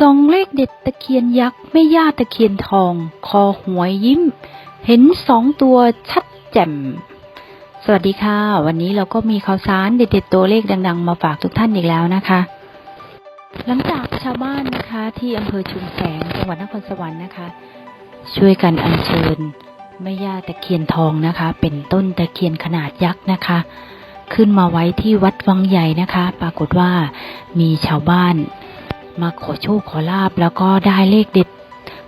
สองเลขเด็ดตะเคียนยักษ์แม่ย่าตะเคียนทอง คอหวยยิ้ม เห็นสองตัวชัดแจ่ม สวัสดีค่ะ วันนี้เราก็มีข่าวสารเด็ดๆตัวเลขดัง ๆ มาฝากทุกท่านอีกแล้วนะคะ หลังจากชาวบ้านนะคะที่อำเภอชุมแสงจังหวัดนครสวรรค์นะคะ ช่วยกันอัญเชิญแม่ย่าตะเคียนทองนะคะ เป็นต้นตะเคียนขนาดยักษ์นะคะ ขึ้นมาไว้ที่วัดวังใหญ่นะคะ ปรากฏว่ามีชาวบ้าน มาขอโชคขอลาบแล้วก็ได้เลขเด็ด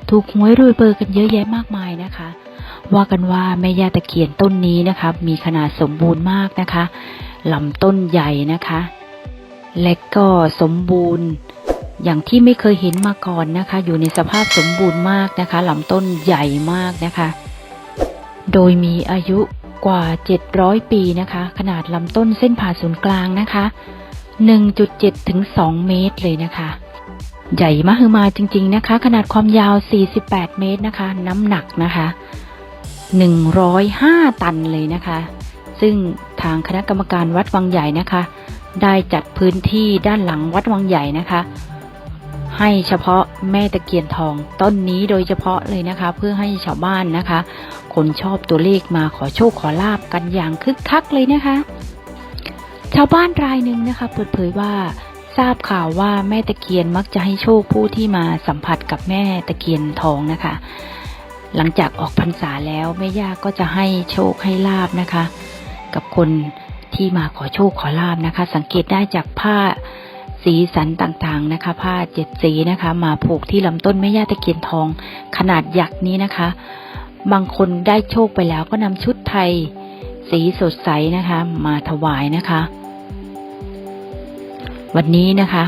ถูกหวยรวยเบอร์กันเยอะแยะมากมายนะคะ ว่ากันว่าแม่ย่าตะเคียนต้นนี้นะคะ มีขนาดสมบูรณ์มากนะคะลำต้นใหญ่นะคะ และก็สมบูรณ์อย่างที่ไม่เคยเห็นมาก่อนนะคะ อยู่ในสภาพสมบูรณ์มากนะคะลำต้นใหญ่มากนะคะ โดยมีอายุกว่า 700 ปีนะคะ ขนาดลำต้นเส้นผ่าศูนย์กลางนะคะ 1.7 ถึง 2 เมตรเลยนะคะ ใหญ่มากคือมาจริง ๆ นะคะ ขนาดความยาว 48 เมตรนะคะ น้ำหนักนะคะ 105 ตันเลยนะคะ ซึ่งทางคณะกรรมการวัดวังใหญ่นะคะ ได้จัดพื้นที่ด้านหลังวัดวังใหญ่นะคะ ให้เฉพาะแม่ตะเคียนทองต้นนี้โดยเฉพาะเลยนะคะ เพื่อให้ชาวบ้านนะคะ คนชอบตัวเลขมาขอโชคขอลาบกันอย่างคึกคักเลยนะคะ ชาวบ้านรายหนึ่งนะคะ เปิดเผยว่า ทราบข่าวว่าแม่ตะเคียนมักจะให้โชคผู้ที่มาสัมผัสกับแม่ตะเคียนทองนะคะ หลังจากออกพรรษาแล้วแม่ย่าก็จะให้โชคให้ลาบนะคะ กับคนที่มาขอโชคขอลาบนะคะ สังเกตได้จากผ้าสีสันต่างๆนะคะ ผ้าเจ็ดสีนะคะ มาผูกที่ลำต้นแม่ย่าตะเคียนทองขนาดยักษ์นี้นะคะ บางคนได้โชคไปแล้วก็นำชุดไทย สีสดใสนะคะ มาถวายนะคะ วันนี้นะคะ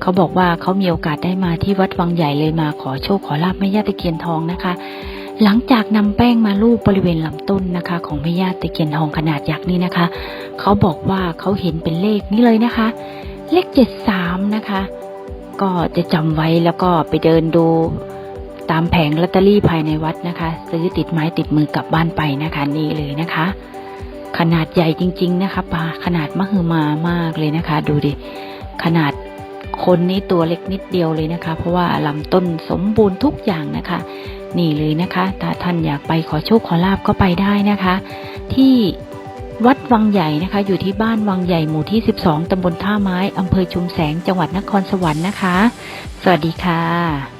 เขาบอกว่าเขามีโอกาสได้มาที่วัดวังใหญ่เลยมาขอโชคขอลาบแม่ย่าตะเคียนทองนะคะ หลังจากนำแป้งมาลูบบริเวณลำต้นนะคะ ของแม่ย่าตะเคียนทองขนาดยักษ์นี้นะคะ เขาบอกว่าเขาเห็นเป็นเลขนี้เลยนะคะ เลขเจ็ดสามนะคะ ก็จะจำไว้แล้วก็ไปเดินดูตามแผงลอตเตอรี่ภายในวัดนะคะ ซื้อติดไม้ติดมือกลับบ้านไปนะคะนี่เลยนะคะ ขนาดใหญ่จริง ๆ นะคะปลาขนาดมหึมามากเลยนะคะ ดูดิ ขนาดคนนี้ตัวเล็กนิดเดียวเลยนะคะ เพราะว่าลำต้นสมบูรณ์ทุกอย่างนะคะ นี่เลยนะคะถ้าท่านอยากไปขอโชคขอลาบก็ไปได้นะคะ ที่วัดวังใหญ่นะคะ อยู่ที่บ้านวังใหญ่หมู่ที่ 12 ตำบลท่าไม้ อำเภอชุมแสง จังหวัดนครสวรรค์นะคะ สวัสดีค่ะ